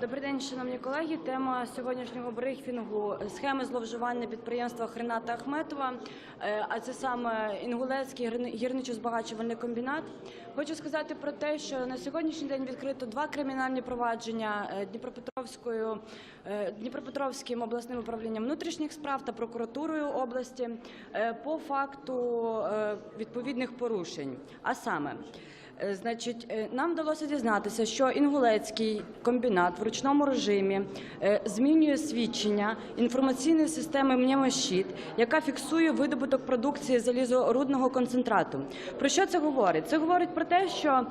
Добрий день, шановні колеги. Тема сьогоднішнього брифінгу – схеми зловживання підприємства Хрената Ахметова, Е, а це саме Інгулецький гірни- гірничо-збагачувальний комбінат. Хочу сказати про те, що на сьогоднішній день відкрито два кримінальні провадження е, Дніпропетровською е, Дніпропетровським обласним управлінням внутрішніх справ та прокуратурою області по факту відповідних порушень. А саме. Е, Значить, е, нам вдалося дізнатися, що інгулецький комбінат в ручному режимі е, змінює свідчення інформаційної системи «Мнемощит», яка фіксує видобуток продукції залізорудного концентрату. Про що це говорить? Це говорить про те, що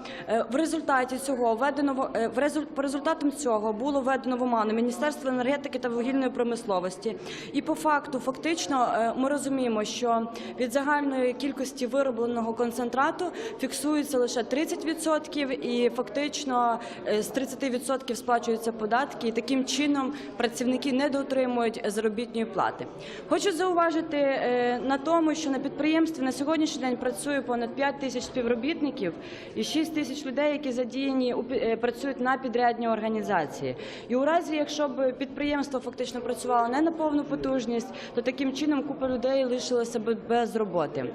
в результаті цього введено в- по результатам цього було введено в оману Міністерство енергетики та вугільної промисловості. І по факту, фактично, ми розуміємо, що від загальної кількості виробленого концентрату фіксується лише 30% і фактично е, з 30% сплачуються податки, і таким чином працівники не дотримують заробітної плати. Хочу зауважити е, на тому, що на підприємстві на сьогоднішній день працює понад 5 тисяч співробітників і 6 тисяч людей, які задіяні е, працюють на підрядній організації. І у разі, якщо б підприємство фактично працювало не на повну потужність, то таким чином купа людей лишилася б без роботи.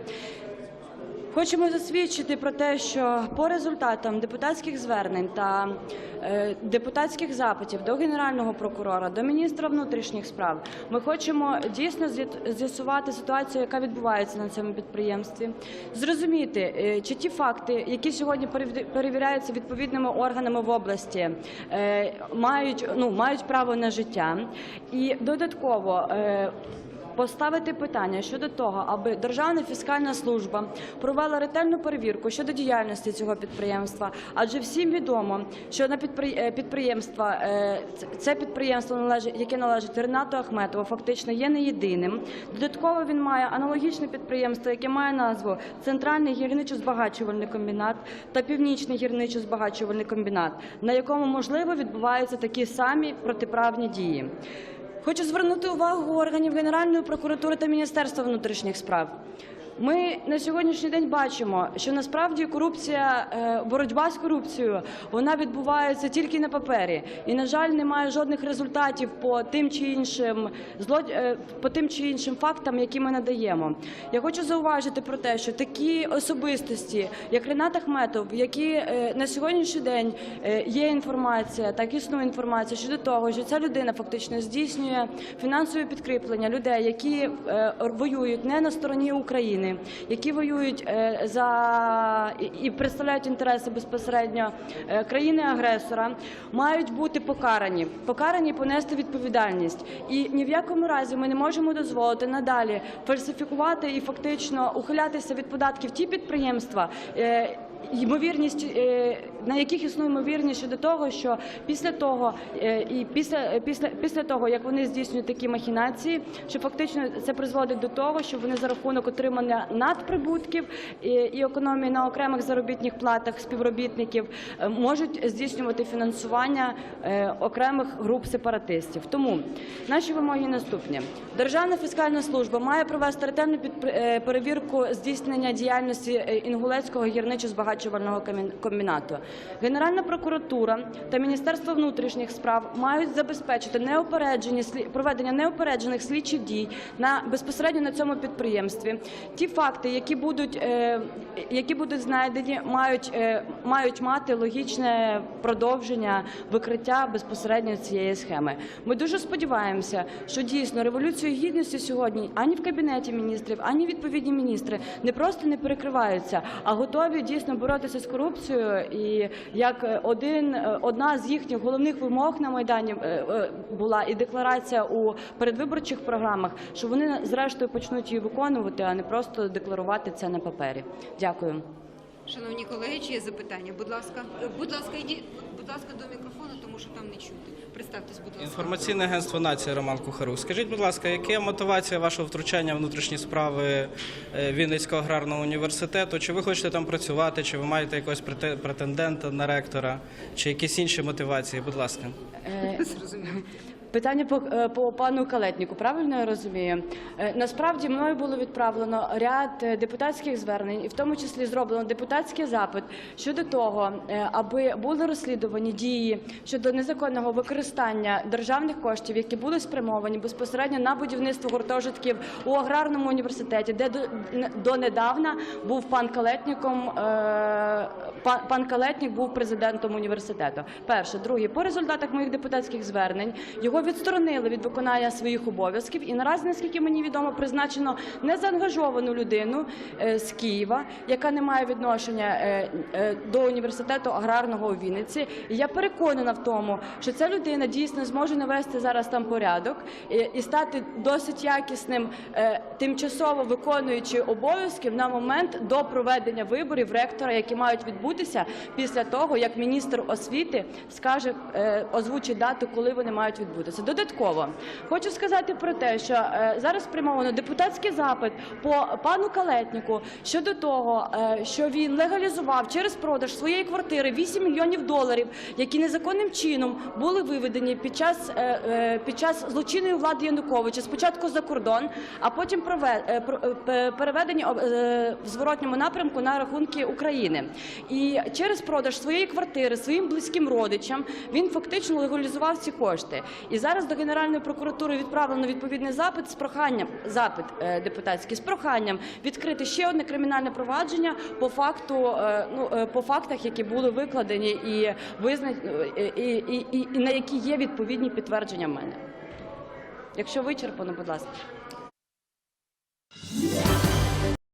Хочемо засвідчити про те, що по результатам депутатських звернень та е, депутатських запитів до генерального прокурора, до міністра внутрішніх справ, ми хочемо дійсно з'ясувати ситуацію, яка відбувається на цьому підприємстві, зрозуміти, е, чи ті факти, які сьогодні перевіряються відповідними органами в області, е, мають ну мають право на життя, і додатково. Поставити питання щодо того, аби Державна фіскальна служба провела ретельну перевірку щодо діяльності цього підприємства, адже всім відомо, що на е, підприємства е, це підприємство належить, яке належить Ренату Ахметову, фактично є не єдиним. Додатково він має аналогічне підприємство, яке має назву Центральний гірничо-збагачувальний комбінат та Північний гірничо-збагачувальний комбінат, на якому можливо відбуваються такі самі протиправні дії. Хочу звернути увагу органів Генеральної прокуратури та Міністерства внутрішніх справ. Ми на сьогоднішній день бачимо, що насправді корупція, е, боротьба з корупцією, вона відбувається тільки на папері, і на жаль, немає жодних результатів по тим чи іншим е, по тим чи іншим фактам, які ми надаємо. Я хочу зауважити про те, що такі особистості, як Ренат Ахметов, які е, на сьогоднішній день є інформація, так існує інформація щодо того, що ця людина фактично здійснює фінансове підкріплення людей, які воюють не на стороні України, які воюють е, за і- представляють інтереси безпосередньо е, країни-агресора, мають бути покарані, покарані понести відповідальність. І ні в якому разі ми не можемо дозволити надалі фальсифікувати і фактично ухилятися від податків ті підприємства. е, Ймовірність, на яких існує ймовірність щодо того, що після того е, і після, е, після, після того, як вони здійснюють такі махінації, що фактично це призводить до того, що вони за рахунок отримання надприбутків і, і економії на окремих заробітних платах співробітників е, можуть здійснювати фінансування е, окремих груп сепаратистів. Тому наші вимоги наступні: Державна фіскальна служба має провести ретельну е, перевірку здійснення діяльності е, інгулецького гірничо-збагачувального комбінату. Генеральна прокуратура та Міністерство внутрішніх справ мають забезпечити неопереджені проведення неопереджених слідчих дій на безпосередньо на цьому підприємстві. Ті факти, які будуть, е, які будуть знайдені, мають, е, мають мати логічне продовження викриття безпосередньо цієї схеми. Ми дуже сподіваємося, що дійсно революцію гідності сьогодні ані в кабінеті міністрів, ані відповідні міністри не просто не перекриваються, а готові дійсно боротися з корупцією. І як е, один е, одна з їхніх головних вимог на майдані е, була і декларація у передвиборчих програмах, що вони зрештою почнуть її виконувати, а не просто декларувати це на папері. Дякую. Шановні колеги, чи є запитання? Будь ласка, Е, будь ласка, йдіть, будь ласка, до мікрофону, тому що там не чути. Представтесь, будь ласка. Інформаційне агентство нації Роман Кухарук. Скажіть, будь ласка, яка мотивація вашого втручання в внутрішні справи е, Вінницького аграрного університету? Чи ви хочете там працювати, чи ви маєте якогось прете- претендента на ректора, чи якісь інші мотивації? Будь ласка. Е, Зрозуміло. Питання по, е, по пану Калетніку, правильно я розумію? Е, Насправді мною було відправлено ряд е, депутатських звернень, і в тому числі зроблено депутатський запит щодо того, аби були розслідувані дії щодо незаконного використання державних коштів, які були спрямовані безпосередньо на будівництво гуртожитків у аграрному університеті, де до, донедавна був пан Калетніком. пан Калетнік був президентом університету. Перше, друге, по результатах моїх депутатських звернень його відсторонили від виконання своїх обов'язків, і наразі, наскільки мені відомо, призначено незаангажовану людину е, з Києва, яка не має відношення е, е, до університету аграрного у Вінниці. І я переконана в тому, що ця людина дійсно зможе навести зараз там порядок і, стати досить якісним, тимчасово виконуючи обов'язків на момент до проведення виборів ректора, які мають відбутися після того, як міністр освіти скаже, озвучить дату, коли вони мають відбутися. Додатково хочу сказати про те, що е, зараз спрямовано депутатський запит по пану Калетніку щодо того, е, що він легалізував через продаж своєї квартири 8 мільйонів доларів, які незаконним чином були виведені під час е, під час злочинної влади Януковича. Спочатку за кордон, а потім переведені в зворотньому напрямку на рахунки України. І через продаж своєї квартири своїм близьким родичам він фактично легалізував ці кошти. І зараз до Генеральної прокуратури відправлено відповідний запит з проханням запит е, депутатський з проханням відкрити ще одне кримінальне провадження по факту е, ну е, по фактах, які були викладені і визнані і, і, і, і на які є відповідні підтвердження в мене. Якщо вичерпано, будь ласка.